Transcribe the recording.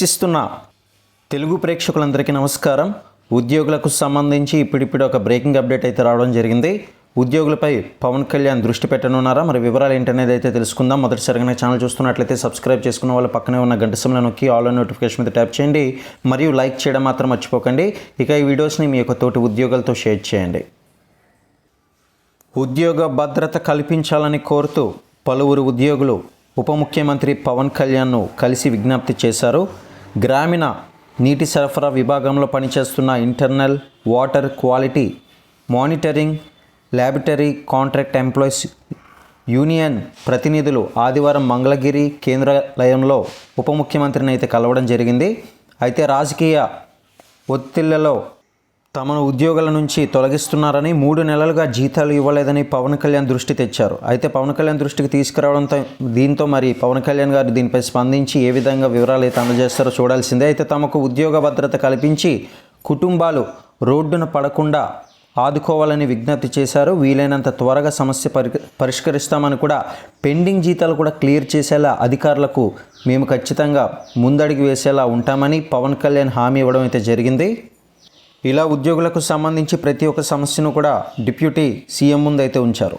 వీక్షిస్తున్న తెలుగు ప్రేక్షకులందరికీ నమస్కారం. ఉద్యోగులకు సంబంధించి ఇప్పుడిప్పుడు ఒక బ్రేకింగ్ అప్డేట్ అయితే రావడం జరిగింది. ఉద్యోగులపై పవన్ కళ్యాణ్ దృష్టి పెట్టనున్నారా? మరి వివరాలు ఏంటనేది అయితే తెలుసుకుందాం. మొదటిసారిగా ఛానల్ చూస్తున్నట్లయితే సబ్స్క్రైబ్ చేసుకున్న వాళ్ళు పక్కనే ఉన్న గంట సమయంలో నొక్కి ఆల్ నోటిఫికేషన్ మీద ట్యాప్ చేయండి. మరియు లైక్ చేయడం మాత్రం మర్చిపోకండి. ఇక ఈ వీడియోస్ని మీ యొక్క తోటి ఉద్యోగులతో షేర్ చేయండి. ఉద్యోగ భద్రత కల్పించాలని కోరుతూ పలువురు ఉద్యోగులు ఉప ముఖ్యమంత్రి పవన్ కళ్యాణ్ను కలిసి విజ్ఞప్తి చేశారు. గ్రామీణ నీటి సరఫరా విభాగంలో పనిచేస్తున్న internal water quality monitoring laboratory contract employees union ప్రతినిధులు ఆదివారం మంగళగిరి కేంద్రాలయంలో ఉప ముఖ్యమంత్రిని అయితే కలవడం జరిగింది. అయితే రాజకీయ ఒత్తిళ్ళలో తమను ఉద్యోగాల నుంచి తొలగిస్తున్నారని మూడు నెలలుగా జీతాలు ఇవ్వలేదని పవన్ కళ్యాణ్ దృష్టి తెచ్చారు. అయితే పవన్ కళ్యాణ్ దృష్టికి తీసుకురావడంతో దీంతో మరి పవన్ కళ్యాణ్ గారు దీనిపై స్పందించి ఏ విధంగా వివరాలు అయితే అందజేస్తారో చూడాల్సిందే. అయితే తమకు ఉద్యోగ భద్రత కల్పించి కుటుంబాలు రోడ్డున పడకుండా ఆదుకోవాలని విజ్ఞప్తి చేశారు. వీలైనంత త్వరగా సమస్య పరి పరిష్కరిస్తామని కూడా పెండింగ్ జీతాలు కూడా క్లియర్ చేసేలా అధికారులకు మేము ఖచ్చితంగా ముందడుగు వేసేలా ఉంటామని పవన్ కళ్యాణ్ హామీ ఇవ్వడం అయితే జరిగింది. ఇలా ఉద్యోగులకు సంబంధించి ప్రతి ఒక్క సమస్యను కూడా డిప్యూటీ సీఎం ముందు అయితే ఉంచారు.